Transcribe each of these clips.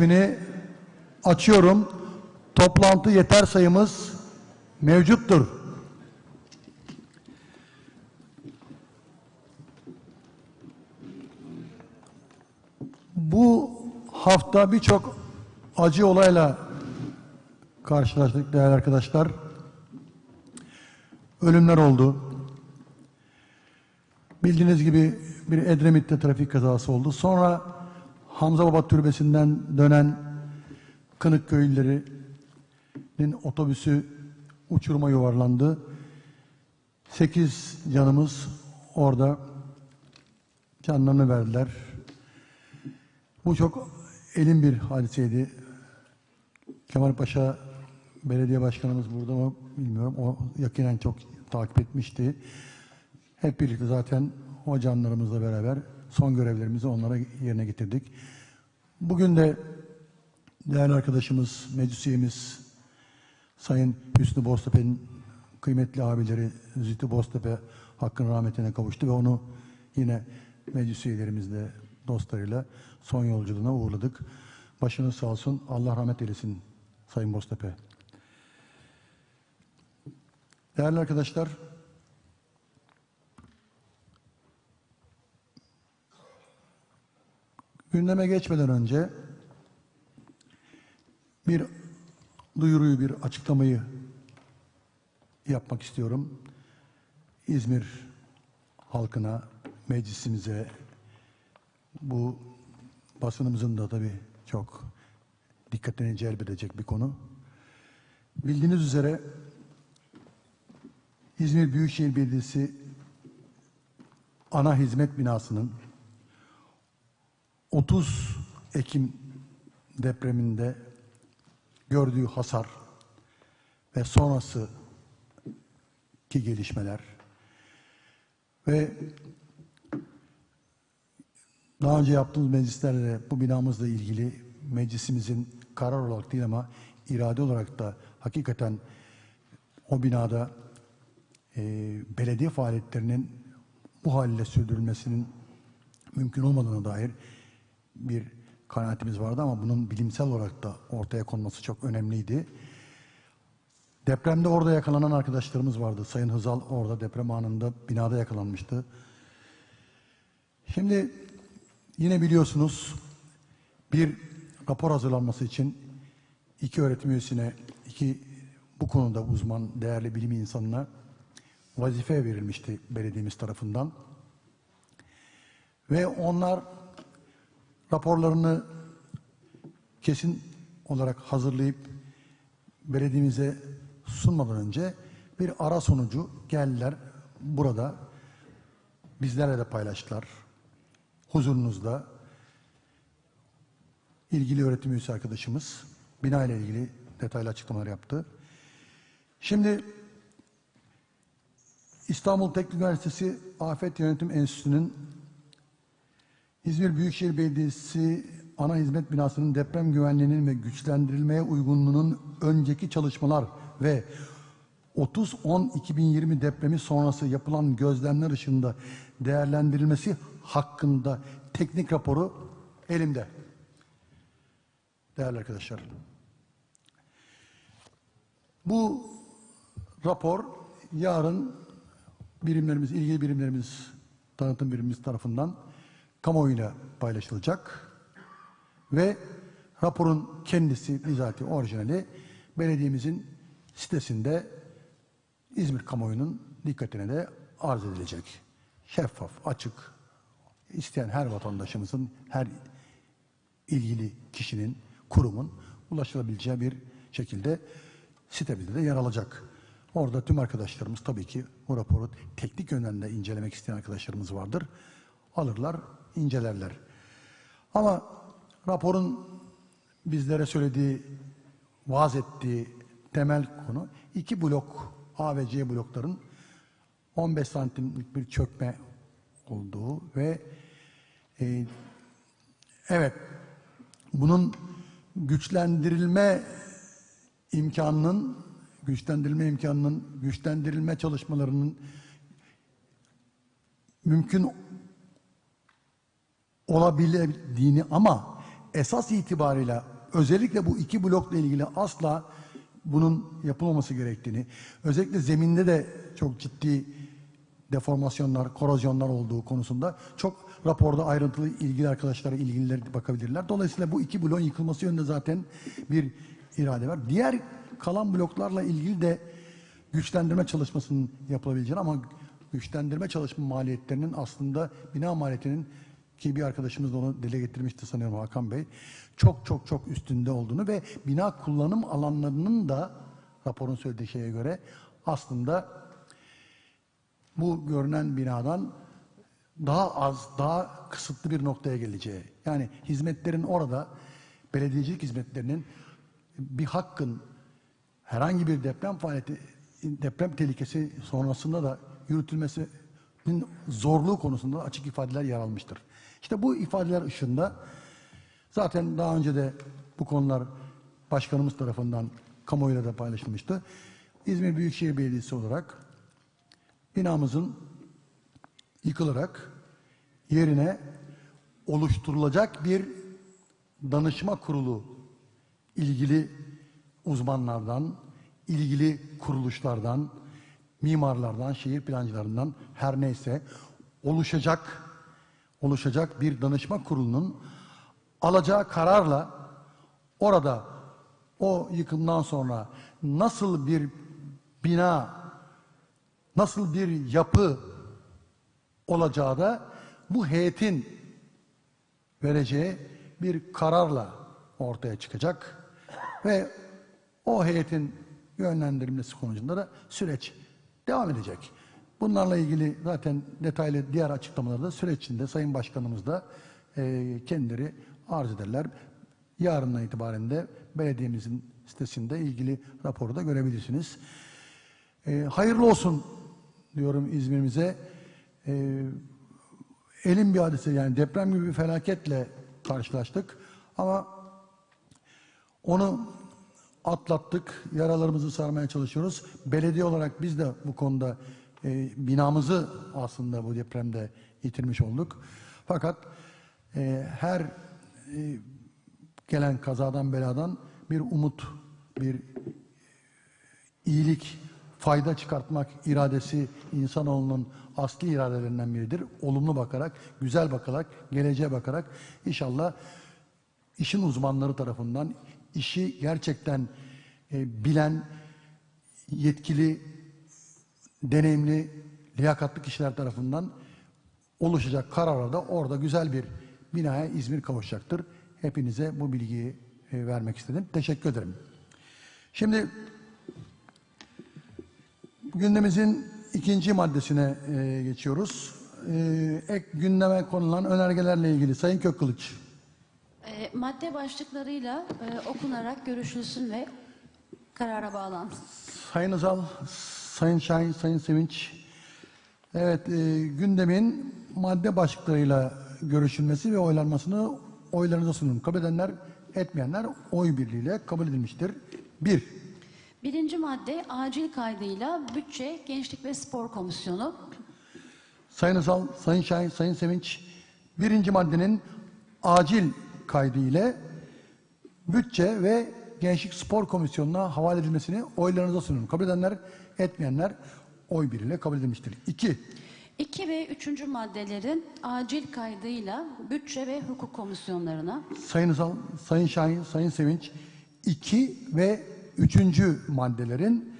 Bini açıyorum. Toplantı yeter sayımız mevcuttur. Bu hafta birçok acı olayla karşılaştık değerli arkadaşlar. Ölümler oldu. Bildiğiniz gibi bir Edremit'te trafik kazası oldu. Sonra Hamza Baba Türbesi'nden dönen Kınık köylülerinin otobüsü uçuruma yuvarlandı. Sekiz canımız orada canlarını verdiler. Bu çok elin bir hadiseydi. Kemal Paşa belediye başkanımız burada mı bilmiyorum. O yakinen çok takip etmişti. Hep birlikte zaten o canlarımızla beraber son görevlerimizi onlara yerine getirdik. Bugün de değerli arkadaşımız, meclis üyemiz Sayın Hüsnü Boztepe'nin kıymetli abileri Zühtü Boztepe hakkın rahmetine kavuştu ve onu yine meclis üyelerimizle, dostlarıyla son yolculuğuna uğurladık. Başınız sağ olsun. Allah rahmet eylesin Sayın Boztepe. Değerli arkadaşlar, gündeme geçmeden önce bir duyuruyu, bir açıklamayı yapmak istiyorum. İzmir halkına, meclisimize, bu basınımızın da tabii çok dikkatini celbedecek bir konu. Bildiğiniz üzere İzmir Büyükşehir Belediyesi ana hizmet binasının 30 Ekim depreminde gördüğü hasar ve sonrası ki gelişmeler ve daha önce yaptığımız meclislerde bu binamızla ilgili meclisimizin karar olarak değil ama irade olarak da hakikaten o binada e, belediye faaliyetlerinin bu haliyle sürdürülmesinin mümkün olmadığına dair bir kanaatimiz vardı ama bunun bilimsel olarak da ortaya konması çok önemliydi. Depremde orada yakalanan arkadaşlarımız vardı. Sayın Hızal orada deprem anında binada yakalanmıştı. Şimdi yine biliyorsunuz bir rapor hazırlanması için iki öğretim üyesine, iki bu konuda uzman, değerli bilim insanına vazife verilmişti belediyemiz tarafından. Ve onlar raporlarını kesin olarak hazırlayıp belediyemize sunmadan önce bir ara sonucu geldiler burada bizlerle de paylaştılar. Huzurunuzda ilgili öğretim üyesi arkadaşımız bina ile ilgili detaylı açıklamalar yaptı. Şimdi İstanbul Teknik Üniversitesi Afet Yönetim Enstitüsü'nün İzmir Büyükşehir Belediyesi ana hizmet binasının deprem güvenliğinin ve güçlendirilmeye uygunluğunun önceki çalışmalar ve 30-10-2020 depremi sonrası yapılan gözlemler ışığında değerlendirilmesi hakkında teknik raporu elimde. Değerli arkadaşlar. Bu rapor yarın birimlerimiz, ilgili birimlerimiz, tanıtım birimimiz tarafından kamuoyuyla paylaşılacak ve raporun kendisi bizatihi orijinali belediyemizin sitesinde İzmir kamuoyunun dikkatine de arz edilecek. Şeffaf, açık, isteyen her vatandaşımızın, her ilgili kişinin, kurumun ulaşılabileceği bir şekilde sitemizde de yer alacak. Orada tüm arkadaşlarımız tabii ki bu raporu teknik yönden de incelemek isteyen arkadaşlarımız vardır. Alırlar, incelerler. Ama raporun bizlere söylediği, vaaz ettiği temel konu iki blok A ve C blokların 15 santimlik bir çökme olduğu ve e, evet bunun güçlendirilme imkanının güçlendirilme imkanının güçlendirilme çalışmalarının mümkün olabildiğini ama esas itibariyle özellikle bu iki blokla ilgili asla bunun yapılmaması gerektiğini, özellikle zeminde de çok ciddi deformasyonlar, korozyonlar olduğu konusunda çok raporda ayrıntılı ilgili arkadaşlara ilgililer bakabilirler. Dolayısıyla bu iki bloğun yıkılması yönünde zaten bir irade var. Diğer kalan bloklarla ilgili de güçlendirme çalışmasının yapılabileceğini ama güçlendirme çalışma maliyetlerinin aslında bina maliyetinin ki bir arkadaşımız da onu dile getirmişti sanıyorum Hakan Bey. Çok çok çok üstünde olduğunu ve bina kullanım alanlarının da raporun söylediği şeye göre aslında bu görünen binadan daha az, daha kısıtlı bir noktaya geleceği. Yani hizmetlerin orada, belediyecilik hizmetlerinin bir hakkın herhangi bir deprem faaliyeti, deprem tehlikesi sonrasında da yürütülmesinin zorluğu konusunda açık ifadeler yer almıştır. İşte bu ifadeler ışığında zaten daha önce de bu konular başkanımız tarafından kamuoyuyla da paylaşılmıştı. İzmir Büyükşehir Belediyesi olarak binamızın yıkılarak yerine oluşturulacak bir danışma kurulu ilgili uzmanlardan, ilgili kuruluşlardan, mimarlardan, şehir plancılarından her neyse oluşacak oluşacak bir danışma kurulunun alacağı kararla orada o yıkımdan sonra nasıl bir bina, nasıl bir yapı olacağı da bu heyetin vereceği bir kararla ortaya çıkacak ve o heyetin yönlendirilmesi sonucunda da süreç devam edecek. Bunlarla ilgili zaten detaylı diğer açıklamaları da süreç içinde Sayın Başkanımız da e, kendileri arz ederler. Yarından itibaren de belediyemizin sitesinde ilgili raporu da görebilirsiniz. E, hayırlı olsun diyorum İzmir'imize. E, elin bir hadise yani deprem gibi bir felaketle karşılaştık. Ama onu atlattık. Yaralarımızı sarmaya çalışıyoruz. Belediye olarak biz de bu konuda e, binamızı aslında bu depremde yitirmiş olduk. Fakat e, her e, gelen kazadan beladan bir umut, bir iyilik, fayda çıkartmak iradesi insanoğlunun asli iradelerinden biridir. Olumlu bakarak, güzel bakarak, geleceğe bakarak inşallah işin uzmanları tarafından işi gerçekten e, bilen, yetkili, deneyimli, liyakatlı kişiler tarafından oluşacak kararlarda orada güzel bir binaya İzmir kavuşacaktır. Hepinize bu bilgiyi e, vermek istedim. Teşekkür ederim. Şimdi gündemimizin ikinci maddesine e, geçiyoruz. E, ek gündeme konulan önergelerle ilgili Sayın Kökkılıç. Madde başlıklarıyla okunarak görüşülsün ve karara bağlansın. Sayın Özal, Sayın Şahin, Sayın Sevinç. Evet, e, gündemin madde başlıklarıyla görüşülmesi ve oylanmasını oylarınıza sunun. Kabul edenler, etmeyenler oy birliğiyle kabul edilmiştir. Bir, Birinci madde acil kaydıyla Bütçe, Gençlik ve Spor Komisyonu. Sayın Özal, Sayın Şahin, Sayın Sevinç. Birinci maddenin acil kaydı ile bütçe ve Gençlik Spor Komisyonu'na havale edilmesini oylarınıza sunun. Kabul edenler, etmeyenler oy birliğiyle kabul edilmiştir. İki, 2 ve 3. maddelerin acil kaydıyla Bütçe ve Hukuk Komisyonlarına. Sayın Özal, Sayın Şahin, Sayın Sevinç 2 ve 3. maddelerin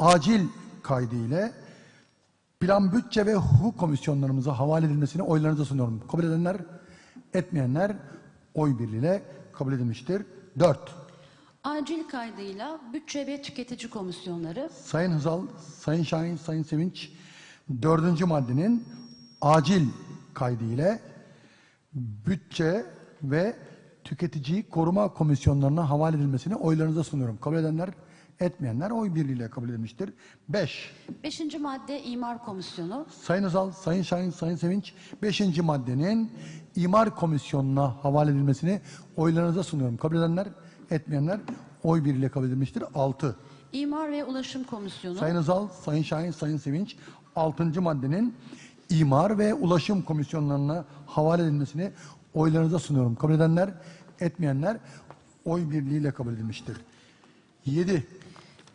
acil kaydı ile Plan Bütçe ve Hukuk Komisyonlarımıza havale edilmesini oylarınıza sunuyorum. Kabul edenler, etmeyenler oy birliğiyle kabul edilmiştir. 4. Acil kaydıyla Bütçe ve Tüketici Komisyonları. Sayın Hızal, Sayın Şahin, Sayın Sevinç dördüncü maddenin acil kaydı ile bütçe ve tüketici koruma komisyonlarına havale edilmesini oylarınıza sunuyorum. Kabul edenler, etmeyenler oy birliğiyle kabul edilmiştir. 5. 5. madde İmar Komisyonu. Sayın Özal, Sayın Şahin, Sayın Sevinç 5. maddenin imar komisyonuna havale edilmesini oylarınıza sunuyorum. Kabul edenler, etmeyenler oy birliğiyle kabul edilmiştir. 6. İmar ve Ulaşım Komisyonu. Sayın Özal, Sayın Şahin, Sayın Sevinç 6. maddenin imar ve ulaşım komisyonlarına havale edilmesini oylarınıza sunuyorum. Kabul edenler, etmeyenler oy birliğiyle kabul edilmiştir. 7.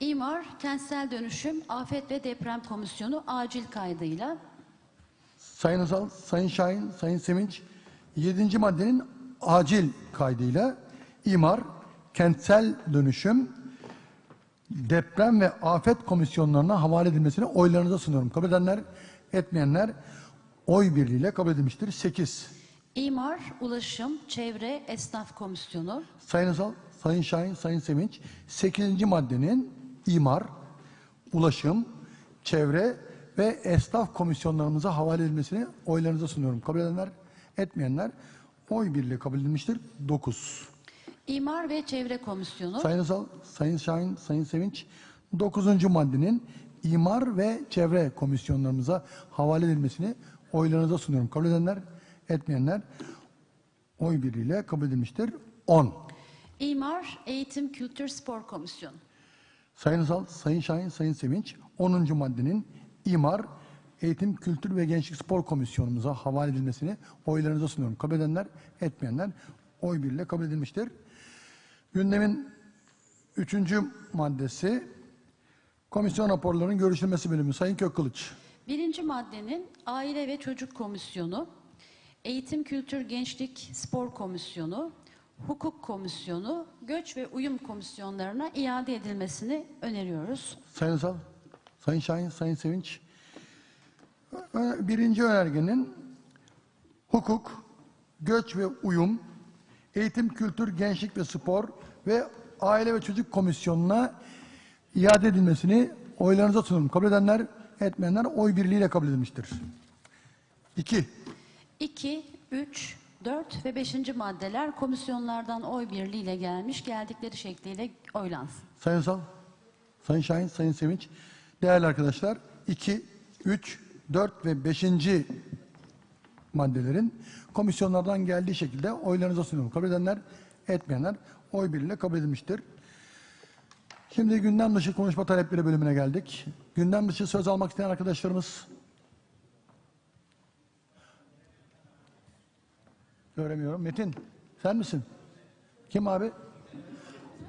İmar, Kentsel Dönüşüm, Afet ve Deprem Komisyonu acil kaydıyla Sayın Özal, Sayın Şahin, Sayın Sevinç 7. maddenin acil kaydıyla imar, kentsel dönüşüm, deprem ve afet komisyonlarına havale edilmesini oylarınıza sunuyorum. Kabul edenler, etmeyenler oy birliğiyle kabul edilmiştir. 8. İmar, Ulaşım, Çevre, Esnaf Komisyonu Sayın Özal, Sayın Şahin, Sayın Sevinç 8. maddenin imar, ulaşım, çevre ve esnaf komisyonlarımıza havale edilmesini oylarınıza sunuyorum. Kabul edenler, etmeyenler oy birliğiyle kabul edilmiştir. 9. İmar ve Çevre Komisyonu Sayın Özal, Sayın Şahin, Sayın Sevinç 9. maddenin imar ve çevre komisyonlarımıza havale edilmesini oylarınıza sunuyorum. Kabul edenler, etmeyenler oy birliğiyle kabul edilmiştir. 10. İmar, Eğitim, Kültür, Spor Komisyonu Sayın Özal, Sayın Şahin, Sayın Sevinç 10. maddenin imar, eğitim, kültür ve gençlik spor komisyonumuza havale edilmesini oylarınıza sunuyorum. Kabul edenler, etmeyenler oy birliğiyle kabul edilmiştir. Gündemin üçüncü maddesi komisyon raporlarının görüşülmesi bölümü. Sayın Kökkılıç. Birinci maddenin Aile ve Çocuk Komisyonu, Eğitim, Kültür, Gençlik, Spor Komisyonu, Hukuk Komisyonu, Göç ve Uyum Komisyonlarına iade edilmesini öneriyoruz. Sayın Özal, Sayın Şahin, Sayın Sevinç. Birinci önergenin hukuk, göç ve uyum, eğitim, kültür, gençlik ve spor ve aile ve çocuk komisyonuna iade edilmesini oylarınıza sunuyorum. Kabul edenler, etmeyenler oy birliğiyle kabul edilmiştir. İki, 2, 3, 4 ve 5. maddeler komisyonlardan oy birliğiyle gelmiş, geldikleri şekliyle oylansın. Sayın Sal, Sayın Şahin, Sayın Sevinç. Değerli arkadaşlar, 2, 3, 4 ve 5. maddelerin komisyonlardan geldiği şekilde oylarınıza sunuyorum. Kabul edenler, etmeyenler oy birliğiyle kabul edilmiştir. Şimdi gündem dışı konuşma talepleri bölümüne geldik. Gündem dışı söz almak isteyen arkadaşlarımız Göremiyorum. Metin, sen misin? Kim abi?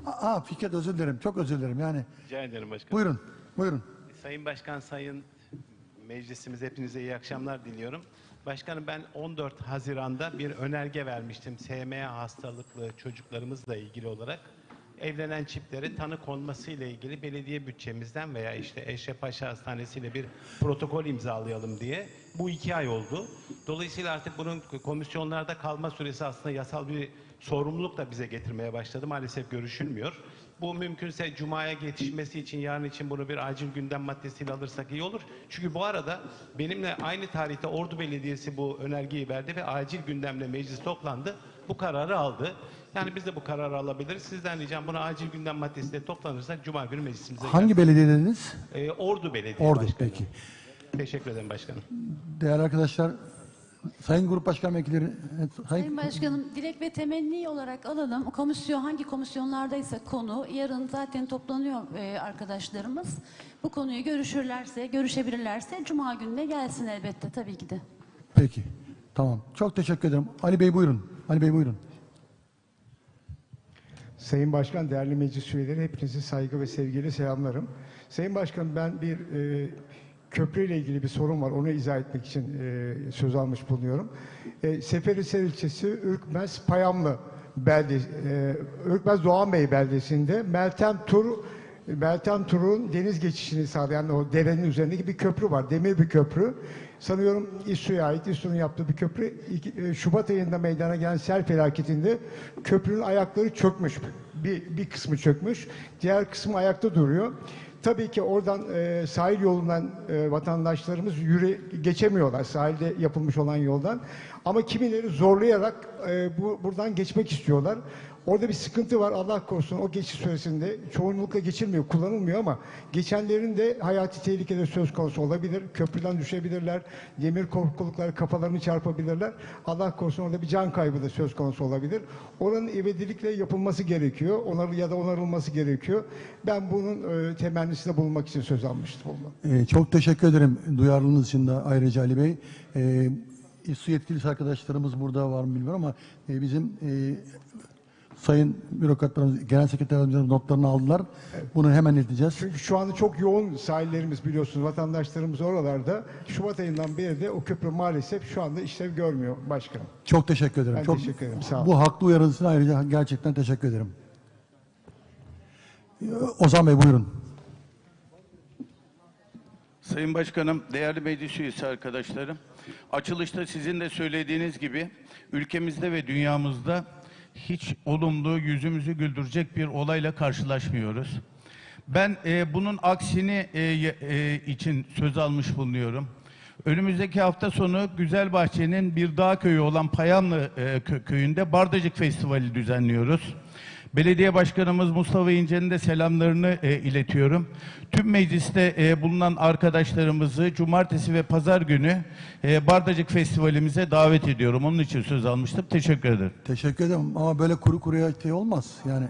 Aa, Fikret özür dilerim. Çok özür dilerim. Yani Rica ederim başkanım. buyurun, buyurun. Sayın Başkan, Sayın Meclisimiz hepinize iyi akşamlar diliyorum. Başkanım ben 14 Haziran'da bir önerge vermiştim SMA hastalıklı çocuklarımızla ilgili olarak. Evlenen çiftlere tanı konması ile ilgili belediye bütçemizden veya işte Eşref Paşa Hastanesi ile bir protokol imzalayalım diye. Bu iki ay oldu. Dolayısıyla artık bunun komisyonlarda kalma süresi aslında yasal bir sorumluluk da bize getirmeye başladı. Maalesef görüşülmüyor. Bu mümkünse Cuma'ya yetişmesi için yarın için bunu bir acil gündem maddesiyle alırsak iyi olur. Çünkü bu arada benimle aynı tarihte Ordu Belediyesi bu önergeyi verdi ve acil gündemle meclis toplandı. Bu kararı aldı. Yani biz de bu kararı alabiliriz. Sizden ricam bunu acil gündem maddesiyle toplanırsak Cuma günü meclisimize Hangi belediye dediniz? Ee, Ordu Belediye Ordu, Başkanı. peki. Teşekkür ederim başkanım. Değerli arkadaşlar, Sayın Grup Başkan Vekilleri, Sayın Sayın, Başkanım, dilek ve temenni olarak alalım. Komisyon hangi komisyonlardaysa konu, yarın zaten toplanıyor e, arkadaşlarımız. Bu konuyu görüşürlerse, görüşebilirlerse Cuma gününe gelsin elbette tabii ki de. peki. Tamam. Çok teşekkür ederim. Ali Bey buyurun. Ali Bey buyurun. Sayın Başkan, değerli meclis üyeleri hepinizi saygı ve sevgiyle selamlarım. Sayın Başkan ben bir e, köprüyle ilgili bir sorun var. Onu izah etmek için e, söz almış bulunuyorum. E, Seferihisar ilçesi Ürkmez Payamlı belde, e, Ürkmez Doğanbey beldesinde Meltem Tur Meltem Tur'un deniz geçişini sağlayan o derenin üzerindeki bir köprü var. Demir bir köprü. Sanıyorum İSSU'ya ait, İSSU'nun yaptığı bir köprü. E, Şubat ayında meydana gelen sel felaketinde köprünün ayakları çökmüş. Bir, bir kısmı çökmüş. Diğer kısmı ayakta duruyor. Tabii ki oradan e, sahil yolundan e, vatandaşlarımız yürü geçemiyorlar sahilde yapılmış olan yoldan. Ama kimileri zorlayarak e, bu buradan geçmek istiyorlar. Orada bir sıkıntı var Allah korusun o geçiş süresinde çoğunlukla geçilmiyor, kullanılmıyor ama geçenlerin de hayati tehlikede söz konusu olabilir. Köprüden düşebilirler, demir korkulukları kafalarını çarpabilirler. Allah korusun orada bir can kaybı da söz konusu olabilir. Oranın ivedilikle yapılması gerekiyor. Onar ya da onarılması gerekiyor. Ben bunun e, temennisinde bulunmak için söz almıştım. Ondan. Ee, çok teşekkür ederim duyarlılığınız için de ayrıca Ali Bey. Ee, su yetkilisi arkadaşlarımız burada var mı bilmiyorum ama e, bizim e, Sayın bürokratlarımız, genel sekreterlerimizin notlarını aldılar. Bunu hemen ileteceğiz. Çünkü şu anda çok yoğun sahillerimiz biliyorsunuz vatandaşlarımız oralarda. Şubat ayından beri de o köprü maalesef şu anda işlev görmüyor başkanım. Çok teşekkür ederim. Ben Çok, teşekkür ederim, sağ olun. Bu haklı uyarınız için ayrıca gerçekten teşekkür ederim. Ee, Ozan Bey buyurun. Sayın Başkanım, değerli meclis üyesi arkadaşlarım, açılışta sizin de söylediğiniz gibi ülkemizde ve dünyamızda hiç olumlu, yüzümüzü güldürecek bir olayla karşılaşmıyoruz. Ben e, bunun aksini e, e, için söz almış bulunuyorum. Önümüzdeki hafta sonu Güzelbahçe'nin bir dağ köyü olan Payanlı e, kö- köyünde Bardacık Festivali düzenliyoruz. Belediye Başkanımız Mustafa İnce'nin de selamlarını e, iletiyorum. Tüm mecliste e, bulunan arkadaşlarımızı cumartesi ve pazar günü e, Bardacık Festivalimize davet ediyorum. Onun için söz almıştım. Teşekkür ederim. Teşekkür ederim ama böyle kuru kuruya şey olmaz. Yani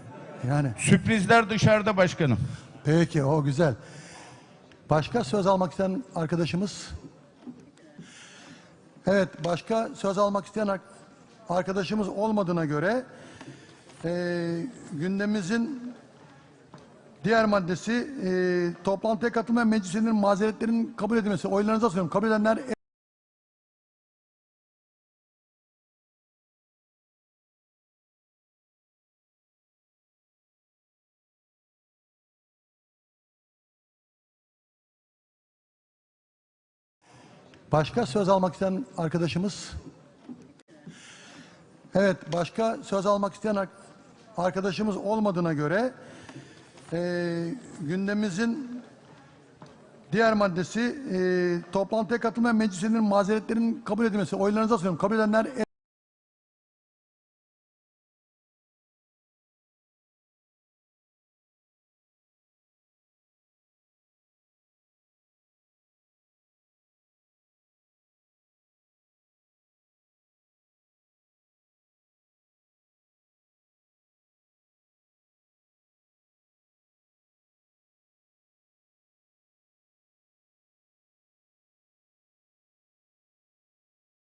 yani Sürprizler dışarıda başkanım. peki o güzel. Başka söz almak isteyen arkadaşımız? Evet, başka söz almak isteyen ar- arkadaşımız olmadığına göre eee gündemimizin diğer maddesi eee toplantıya katılmayan meclislerin mazeretlerin kabul edilmesi. Oylarınıza sunuyorum. Kabul edenler Başka söz almak isteyen arkadaşımız? Evet, başka söz almak isteyen ar- arkadaşımız olmadığına göre eee gündemimizin diğer maddesi eee toplantıya katılmayan meclislerin mazeretlerin kabul edilmesi. Oylarınıza sunuyorum. Kabul edenler